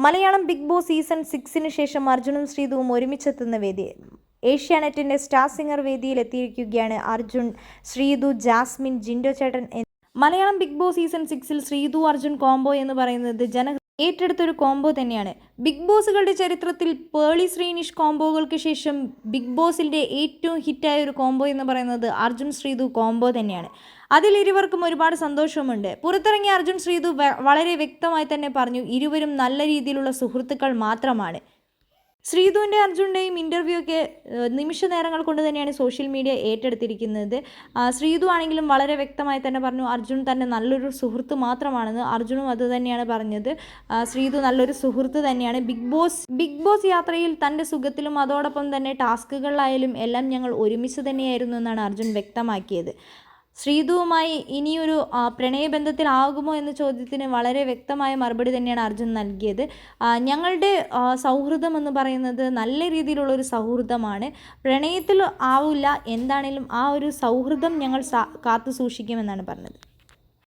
Malayalam big boss season സിക്സിന് ശേഷം അർജുനും ശ്രീതുവും ഒരുമിച്ചെത്തുന്ന വേദി ഏഷ്യാനെറ്റിന്റെ സ്റ്റാർ സിംഗർ വേദിയിൽ എത്തിയിരിക്കുകയാണ് അർജുൻ ശ്രീതു ജാസ്മിൻ ജിൻഡോ ചേട്ടൻ മലയാളം ബിഗ് ബോസ് സീസൺ സിക്സിൽ ശ്രീതു അർജുൻ കോംബോ എന്ന് പറയുന്നത് ജന ഏറ്റെടുത്തൊരു കോംബോ തന്നെയാണ്. ബിഗ് ബോസുകളുടെ ചരിത്രത്തിൽ പേളി ശ്രീനിഷ് കോംബോകൾക്ക് ശേഷം ബിഗ് ബോസിന്റെ ഏറ്റവും ഹിറ്റായ ഒരു കോംബോ എന്ന് പറയുന്നത് അർജുൻ ശ്രീതു കോംബോ തന്നെയാണ്. അതിൽ ഇരുവർക്കും ഒരുപാട് സന്തോഷമുണ്ട് പുറത്തിറങ്ങിയ അർജുൻ ശ്രീതു വളരെ വ്യക്തമായി തന്നെ പറഞ്ഞു ഇരുവരും നല്ല രീതിയിലുള്ള സുഹൃത്തുക്കൾ മാത്രമാണ്. ശ്രീധുവിന്റെ അർജുന്റെയും ഇന്റർവ്യൂ ഒക്കെ നിമിഷ നേരങ്ങൾ കൊണ്ട് തന്നെയാണ് സോഷ്യൽ മീഡിയ ഏറ്റെടുത്തിരിക്കുന്നത്. ശ്രീധു ആണെങ്കിലും വളരെ വ്യക്തമായി തന്നെ പറഞ്ഞു അർജുൻ തന്നെ നല്ലൊരു സുഹൃത്ത് മാത്രമാണെന്ന് അർജുനും അത് തന്നെയാണ് പറഞ്ഞത്. ശ്രീധു നല്ലൊരു സുഹൃത്ത് തന്നെയാണ്. ബിഗ് ബോസ് ബിഗ് ബോസ് യാത്രയിൽ തന്റെ സുഖത്തിലും അതോടൊപ്പം തന്നെ ടാസ്കുകളിലായാലും എല്ലാം ഞങ്ങൾ ഒരുമിച്ച് തന്നെയായിരുന്നു എന്നാണ് അർജുൻ വ്യക്തമാക്കിയത്. ശ്രീധുവുമായി ഇനിയൊരു പ്രണയബന്ധത്തിലാകുമോ എന്ന ചോദ്യത്തിന് വളരെ വ്യക്തമായ മറുപടി തന്നെയാണ് അർജുൻ നൽകിയത്. ഞങ്ങളുടെ സൗഹൃദം എന്ന് പറയുന്നത് നല്ല രീതിയിലുള്ളൊരു സൗഹൃദമാണ്. പ്രണയത്തിൽ ആവില്ല. എന്താണേലും ആ ഒരു സൗഹൃദം ഞങ്ങൾ കാത്തു സൂക്ഷിക്കുമെന്നാണ് പറഞ്ഞത്.